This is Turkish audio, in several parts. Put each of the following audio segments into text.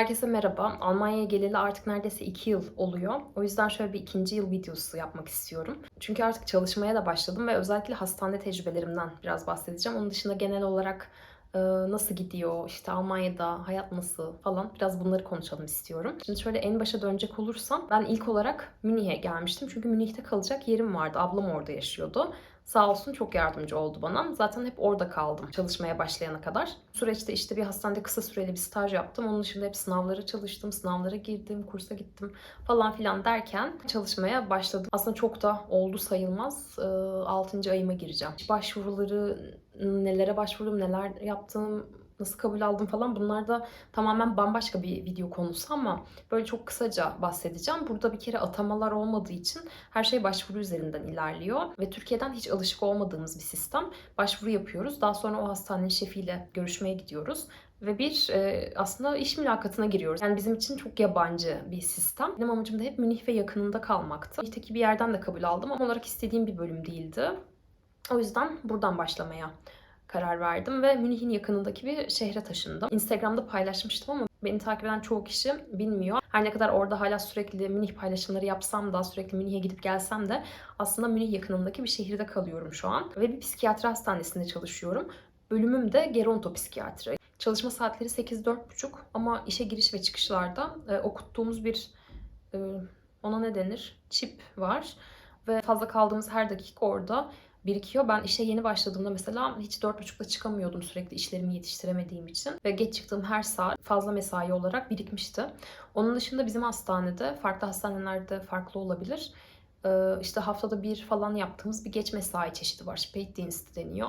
Herkese merhaba. Almanya'ya geleli artık neredeyse 2 yıl oluyor. O yüzden şöyle bir ikinci yıl videosu yapmak istiyorum. Çünkü artık çalışmaya da başladım ve özellikle hastane tecrübelerimden biraz bahsedeceğim. Onun dışında genel olarak e, nasıl gidiyor, işte Almanya'da hayat nasıl falan biraz bunları konuşalım istiyorum. Şimdi şöyle en başa dönecek olursam ben ilk olarak Münih'e gelmiştim. Çünkü Münih'te kalacak yerim vardı. Ablam orada yaşıyordu. Sağ olsun çok yardımcı oldu bana. Zaten hep orada kaldım çalışmaya başlayana kadar. Süreçte işte bir hastanede kısa süreli bir staj yaptım. Onun dışında hep sınavlara çalıştım, sınavlara girdim, kursa gittim falan filan derken çalışmaya başladım. Aslında çok da oldu sayılmaz. 6. ayıma gireceğim. Başvuruları nelere başvurdum, neler yaptım, nasıl kabul aldım falan bunlar da tamamen bambaşka bir video konusu ama böyle çok kısaca bahsedeceğim. Burada bir kere atamalar olmadığı için her şey başvuru üzerinden ilerliyor ve Türkiye'den hiç alışık olmadığımız bir sistem. Başvuru yapıyoruz. Daha sonra o hastanenin şefiyle görüşmeye gidiyoruz ve bir e, aslında iş mülakatına giriyoruz. Yani bizim için çok yabancı bir sistem. Benim amacım da hep Münih ve yakınında kalmaktı. Münih'teki bir yerden de kabul aldım ama olarak istediğim bir bölüm değildi. O yüzden buradan başlamaya karar verdim ve Münih'in yakınındaki bir şehre taşındım. Instagram'da paylaşmıştım ama beni takip eden çoğu kişi bilmiyor. Her ne kadar orada hala sürekli Münih paylaşımları yapsam da sürekli Münih'e gidip gelsem de aslında Münih yakınındaki bir şehirde kalıyorum şu an. Ve bir psikiyatri hastanesinde çalışıyorum. Bölümüm de gerontopsikiyatri. Çalışma saatleri 8-4.30 ama işe giriş ve çıkışlarda e, okuttuğumuz bir e, ona ne denir? Çip var. Ve fazla kaldığımız her dakika orada birikiyor. Ben işe yeni başladığımda mesela hiç dört buçukta çıkamıyordum sürekli işlerimi yetiştiremediğim için. Ve geç çıktığım her saat fazla mesai olarak birikmişti. Onun dışında bizim hastanede, farklı hastanelerde farklı olabilir. Ee, işte haftada bir falan yaptığımız bir geç mesai çeşidi var. Spätdienst deniyor.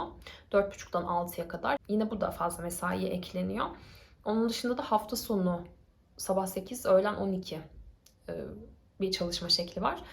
Dört buçuktan altıya kadar. Yine bu da fazla mesaiye ekleniyor. Onun dışında da hafta sonu sabah 8, öğlen 12 e, bir çalışma şekli var.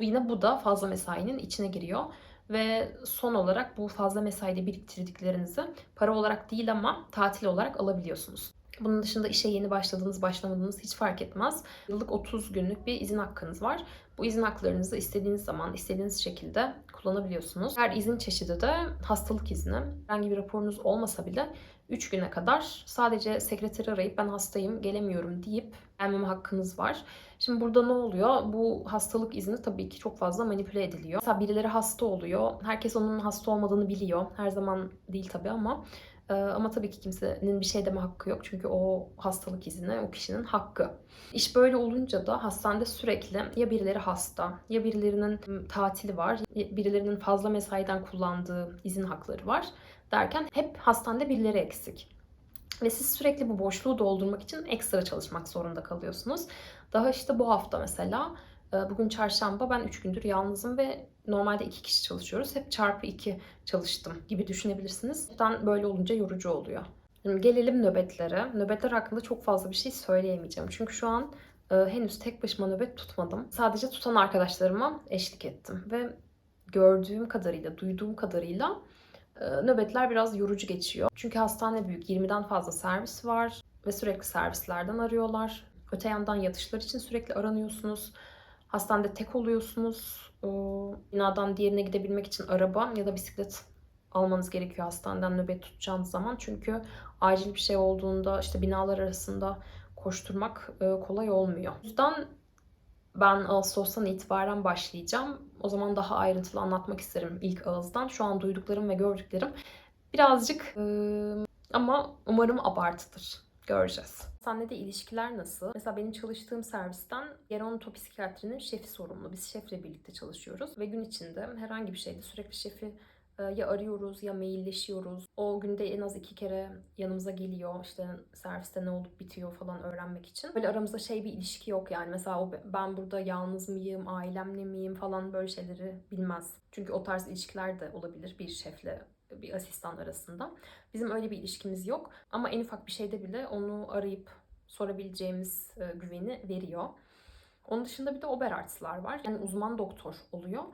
Yine bu da fazla mesainin içine giriyor. Ve son olarak bu fazla mesaide biriktirdiklerinizi para olarak değil ama tatil olarak alabiliyorsunuz. Bunun dışında işe yeni başladığınız, başlamadığınız hiç fark etmez. Yıllık 30 günlük bir izin hakkınız var. Bu izin haklarınızı istediğiniz zaman, istediğiniz şekilde kullanabiliyorsunuz. Her izin çeşidi de hastalık izni. Herhangi bir raporunuz olmasa bile 3 güne kadar sadece sekreteri arayıp ben hastayım, gelemiyorum deyip gelmeme hakkınız var. Şimdi burada ne oluyor? Bu hastalık izni tabii ki çok fazla manipüle ediliyor. Mesela birileri hasta oluyor. Herkes onun hasta olmadığını biliyor. Her zaman değil tabii ama ee, ama tabii ki kimsenin bir şey deme hakkı yok. Çünkü o hastalık izni o kişinin hakkı. İş böyle olunca da hastanede sürekli ya birileri hasta, ya birilerinin tatili var, birilerinin fazla mesaiden kullandığı izin hakları var derken hep hastanede birileri eksik. Ve siz sürekli bu boşluğu doldurmak için ekstra çalışmak zorunda kalıyorsunuz. Daha işte bu hafta mesela bugün çarşamba ben 3 gündür yalnızım ve normalde 2 kişi çalışıyoruz. Hep çarpı 2 çalıştım gibi düşünebilirsiniz. Buradan böyle olunca yorucu oluyor. Şimdi gelelim nöbetlere. Nöbetler hakkında çok fazla bir şey söyleyemeyeceğim. Çünkü şu an e, henüz tek başıma nöbet tutmadım. Sadece tutan arkadaşlarıma eşlik ettim. Ve gördüğüm kadarıyla, duyduğum kadarıyla e, nöbetler biraz yorucu geçiyor. Çünkü hastane büyük. 20'den fazla servis var ve sürekli servislerden arıyorlar. Öte yandan yatışlar için sürekli aranıyorsunuz. Hastanede tek oluyorsunuz. Binadan diğerine gidebilmek için araba ya da bisiklet almanız gerekiyor hastaneden nöbet tutacağınız zaman. Çünkü acil bir şey olduğunda işte binalar arasında koşturmak e, kolay olmuyor. O yüzden ben Ağustos'tan itibaren başlayacağım. O zaman daha ayrıntılı anlatmak isterim ilk ağızdan. Şu an duyduklarım ve gördüklerim birazcık ama umarım abartıdır. Göreceğiz. Hastanede ilişkiler nasıl? Mesela benim çalıştığım servisten gerontopsikiyatrinin şefi sorumlu. Biz şefle birlikte çalışıyoruz ve gün içinde herhangi bir şeyde sürekli şefi e, ya arıyoruz ya mailleşiyoruz. O günde en az iki kere yanımıza geliyor. İşte serviste ne olup bitiyor falan öğrenmek için. Böyle aramızda şey bir ilişki yok yani. Mesela o ben burada yalnız mıyım, ailemle miyim falan böyle şeyleri bilmez. Çünkü o tarz ilişkiler de olabilir bir şefle bir asistan arasında. Bizim öyle bir ilişkimiz yok. Ama en ufak bir şeyde bile onu arayıp sorabileceğimiz e, güveni veriyor. Onun dışında bir de Oberartz'lar var. Yani uzman doktor oluyor.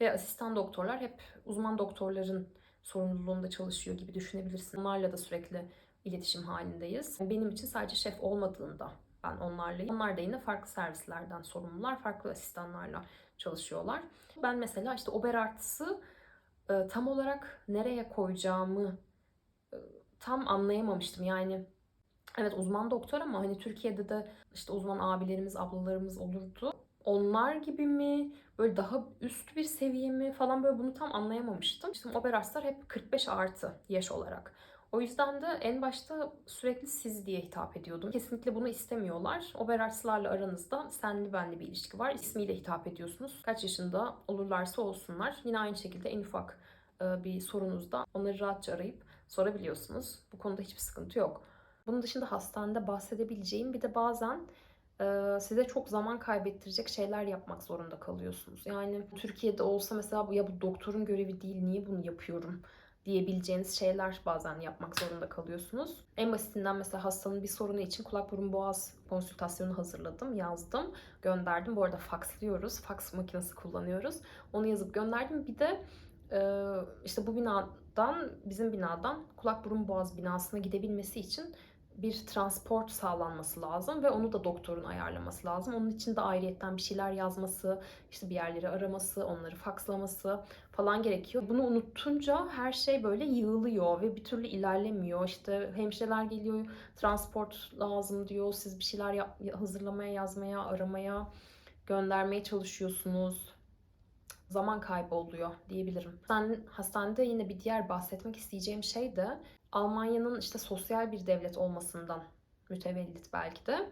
Ve asistan doktorlar hep uzman doktorların sorumluluğunda çalışıyor gibi düşünebilirsin. Onlarla da sürekli iletişim halindeyiz. Benim için sadece şef olmadığında ben onlarlayım. Onlar da yine farklı servislerden sorumlular, farklı asistanlarla çalışıyorlar. Ben mesela işte Oberartz'ı e, tam olarak nereye koyacağımı e, tam anlayamamıştım. Yani Evet uzman doktor ama hani Türkiye'de de işte uzman abilerimiz, ablalarımız olurdu. Onlar gibi mi? Böyle daha üst bir seviye mi falan böyle bunu tam anlayamamıştım. İşte Oberarstlar hep 45 artı yaş olarak. O yüzden de en başta sürekli siz diye hitap ediyordum. Kesinlikle bunu istemiyorlar. Oberarstlarla aranızda senli benli bir ilişki var. İsmiyle hitap ediyorsunuz. Kaç yaşında olurlarsa olsunlar. Yine aynı şekilde en ufak e, bir sorunuzda onları rahatça arayıp sorabiliyorsunuz. Bu konuda hiçbir sıkıntı yok. Bunun dışında hastanede bahsedebileceğim bir de bazen e, size çok zaman kaybettirecek şeyler yapmak zorunda kalıyorsunuz. Yani Türkiye'de olsa mesela ya bu doktorun görevi değil niye bunu yapıyorum diyebileceğiniz şeyler bazen yapmak zorunda kalıyorsunuz. En basitinden mesela hastanın bir sorunu için kulak burun boğaz konsültasyonu hazırladım, yazdım, gönderdim. Bu arada faxlıyoruz, fax makinesi kullanıyoruz. Onu yazıp gönderdim. Bir de e, işte bu binadan, bizim binadan kulak burun boğaz binasına gidebilmesi için bir transport sağlanması lazım ve onu da doktorun ayarlaması lazım. Onun için de ayrıyetten bir şeyler yazması, işte bir yerleri araması, onları fakslaması falan gerekiyor. Bunu unutunca her şey böyle yığılıyor ve bir türlü ilerlemiyor. İşte hemşireler geliyor, transport lazım diyor. Siz bir şeyler yap- hazırlamaya, yazmaya, aramaya, göndermeye çalışıyorsunuz. Zaman kaybı oluyor diyebilirim. Hastanede yine bir diğer bahsetmek isteyeceğim şey de Almanya'nın işte sosyal bir devlet olmasından mütevellit belki de.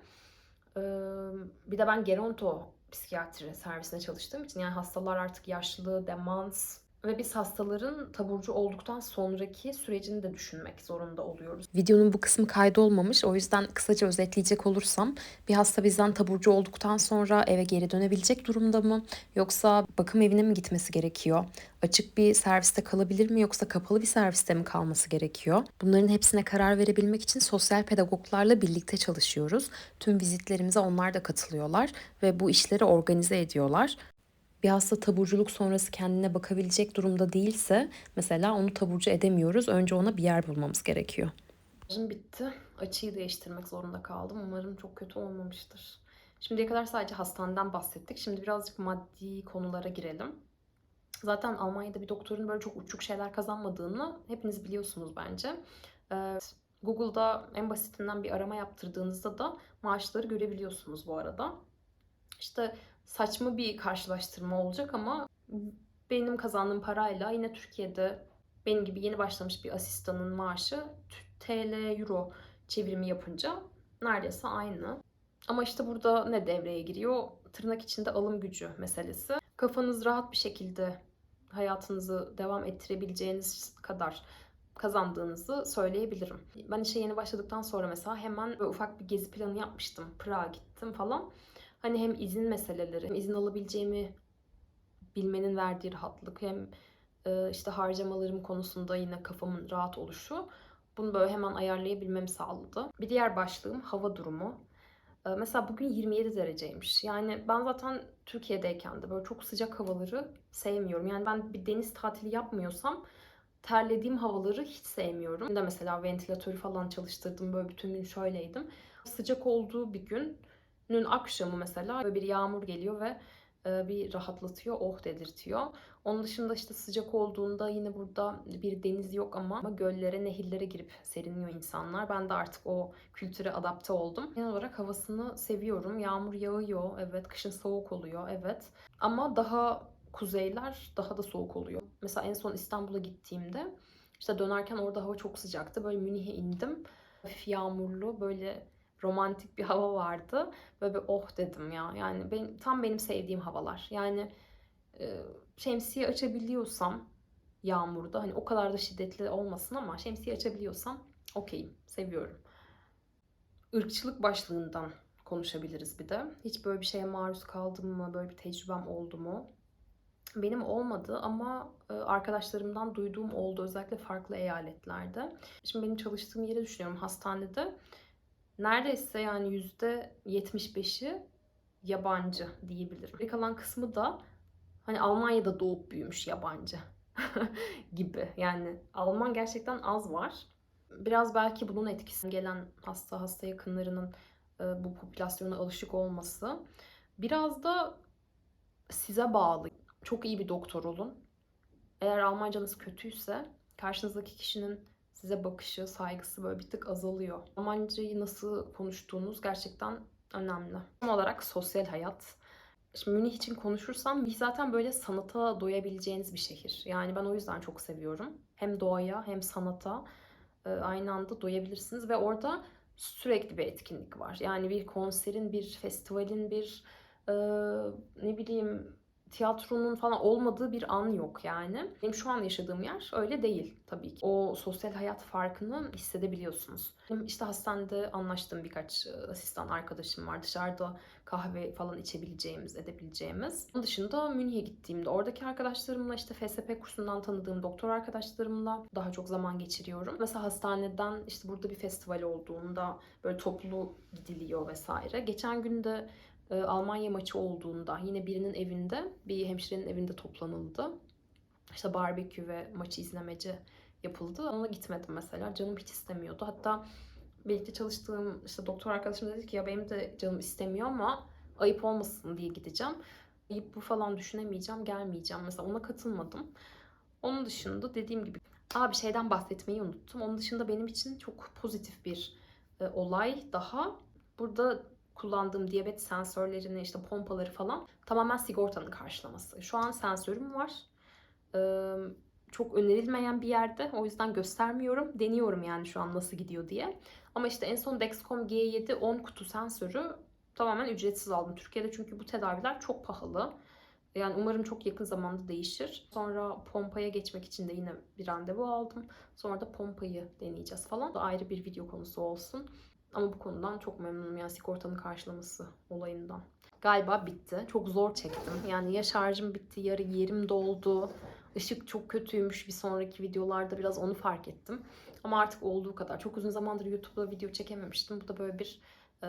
Bir de ben geronto psikiyatri servisine çalıştığım için yani hastalar artık yaşlı, demans ve biz hastaların taburcu olduktan sonraki sürecini de düşünmek zorunda oluyoruz. Videonun bu kısmı kaydolmamış. O yüzden kısaca özetleyecek olursam bir hasta bizden taburcu olduktan sonra eve geri dönebilecek durumda mı? Yoksa bakım evine mi gitmesi gerekiyor? Açık bir serviste kalabilir mi yoksa kapalı bir serviste mi kalması gerekiyor? Bunların hepsine karar verebilmek için sosyal pedagoglarla birlikte çalışıyoruz. Tüm vizitlerimize onlar da katılıyorlar ve bu işleri organize ediyorlar bir hasta taburculuk sonrası kendine bakabilecek durumda değilse mesela onu taburcu edemiyoruz. Önce ona bir yer bulmamız gerekiyor. Şarjım bitti. Açıyı değiştirmek zorunda kaldım. Umarım çok kötü olmamıştır. Şimdiye kadar sadece hastaneden bahsettik. Şimdi birazcık maddi konulara girelim. Zaten Almanya'da bir doktorun böyle çok uçuk şeyler kazanmadığını hepiniz biliyorsunuz bence. Ee, Google'da en basitinden bir arama yaptırdığınızda da maaşları görebiliyorsunuz bu arada. İşte saçma bir karşılaştırma olacak ama benim kazandığım parayla yine Türkiye'de benim gibi yeni başlamış bir asistanın maaşı TL euro çevirimi yapınca neredeyse aynı. Ama işte burada ne devreye giriyor? Tırnak içinde alım gücü meselesi. Kafanız rahat bir şekilde hayatınızı devam ettirebileceğiniz kadar kazandığınızı söyleyebilirim. Ben işe yeni başladıktan sonra mesela hemen ufak bir gezi planı yapmıştım. Prag'a gittim falan. Hani hem izin meseleleri, hem izin alabileceğimi bilmenin verdiği rahatlık, hem e, işte harcamalarım konusunda yine kafamın rahat oluşu bunu böyle hemen ayarlayabilmemi sağladı. Bir diğer başlığım hava durumu. E, mesela bugün 27 dereceymiş. Yani ben zaten Türkiye'deyken de böyle çok sıcak havaları sevmiyorum. Yani ben bir deniz tatili yapmıyorsam terlediğim havaları hiç sevmiyorum. Ben de mesela ventilatörü falan çalıştırdım. Böyle bütün gün şöyleydim. Sıcak olduğu bir gün Nün akşamı mesela böyle bir yağmur geliyor ve e, bir rahatlatıyor, oh dedirtiyor. Onun dışında işte sıcak olduğunda yine burada bir deniz yok ama, ama göllere, nehirlere girip serinliyor insanlar. Ben de artık o kültüre adapte oldum. Genel olarak havasını seviyorum. Yağmur yağıyor, evet. Kışın soğuk oluyor, evet. Ama daha kuzeyler daha da soğuk oluyor. Mesela en son İstanbul'a gittiğimde işte dönerken orada hava çok sıcaktı. Böyle Münih'e indim. Hafif yağmurlu, böyle romantik bir hava vardı. Böyle bir oh dedim ya. Yani ben, tam benim sevdiğim havalar. Yani e, şemsiye açabiliyorsam yağmurda hani o kadar da şiddetli olmasın ama şemsiye açabiliyorsam okeyim. Seviyorum. Irkçılık başlığından konuşabiliriz bir de. Hiç böyle bir şeye maruz kaldım mı? Böyle bir tecrübem oldu mu? Benim olmadı ama arkadaşlarımdan duyduğum oldu. Özellikle farklı eyaletlerde. Şimdi benim çalıştığım yeri düşünüyorum hastanede neredeyse yani yüzde 75'i yabancı diyebilirim. Geri kalan kısmı da hani Almanya'da doğup büyümüş yabancı gibi. Yani Alman gerçekten az var. Biraz belki bunun etkisi gelen hasta hasta yakınlarının e, bu popülasyona alışık olması. Biraz da size bağlı. Çok iyi bir doktor olun. Eğer Almancanız kötüyse karşınızdaki kişinin size bakışı, saygısı böyle bir tık azalıyor. Almancayı nasıl konuştuğunuz gerçekten önemli. Son olarak sosyal hayat. Şimdi Münih için konuşursam zaten böyle sanata doyabileceğiniz bir şehir. Yani ben o yüzden çok seviyorum. Hem doğaya hem sanata e, aynı anda doyabilirsiniz ve orada sürekli bir etkinlik var. Yani bir konserin, bir festivalin, bir e, ne bileyim tiyatronun falan olmadığı bir an yok yani. Benim şu an yaşadığım yer öyle değil tabii ki. O sosyal hayat farkını hissedebiliyorsunuz. Benim işte hastanede anlaştığım birkaç e, asistan arkadaşım var. Dışarıda kahve falan içebileceğimiz, edebileceğimiz. Onun dışında Münih'e gittiğimde oradaki arkadaşlarımla işte FSP kursundan tanıdığım doktor arkadaşlarımla daha çok zaman geçiriyorum. Mesela hastaneden işte burada bir festival olduğunda böyle toplu gidiliyor vesaire. Geçen gün de e, Almanya maçı olduğunda yine birinin evinde, bir hemşirenin evinde toplanıldı. İşte barbekü ve maçı izlemeci yapıldı. Ona gitmedim mesela. Canım hiç istemiyordu. Hatta birlikte çalıştığım işte doktor arkadaşım dedi ki ya benim de canım istemiyor ama ayıp olmasın diye gideceğim. Ayıp bu falan düşünemeyeceğim, gelmeyeceğim. Mesela ona katılmadım. Onun dışında dediğim gibi Aa bir şeyden bahsetmeyi unuttum. Onun dışında benim için çok pozitif bir e, olay daha. Burada kullandığım diyabet sensörlerini, işte pompaları falan tamamen sigortanın karşılaması. Şu an sensörüm var. Ee, çok önerilmeyen bir yerde. O yüzden göstermiyorum. Deniyorum yani şu an nasıl gidiyor diye. Ama işte en son Dexcom G7 10 kutu sensörü tamamen ücretsiz aldım Türkiye'de. Çünkü bu tedaviler çok pahalı. Yani umarım çok yakın zamanda değişir. Sonra pompaya geçmek için de yine bir randevu aldım. Sonra da pompayı deneyeceğiz falan. Da ayrı bir video konusu olsun. Ama bu konudan çok memnunum yani sigortanın karşılaması olayından. Galiba bitti. Çok zor çektim. Yani ya şarjım bitti, yarı yerim doldu. Işık çok kötüymüş bir sonraki videolarda biraz onu fark ettim. Ama artık olduğu kadar. Çok uzun zamandır YouTube'da video çekememiştim. Bu da böyle bir e,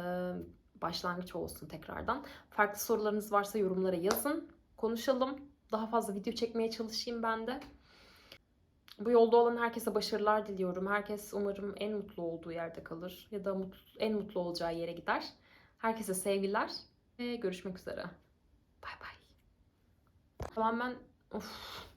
başlangıç olsun tekrardan. Farklı sorularınız varsa yorumlara yazın. Konuşalım. Daha fazla video çekmeye çalışayım ben de. Bu yolda olan herkese başarılar diliyorum. Herkes umarım en mutlu olduğu yerde kalır ya da mutlu, en mutlu olacağı yere gider. Herkese sevgiler ve görüşmek üzere. Bay bay. Tamamen of.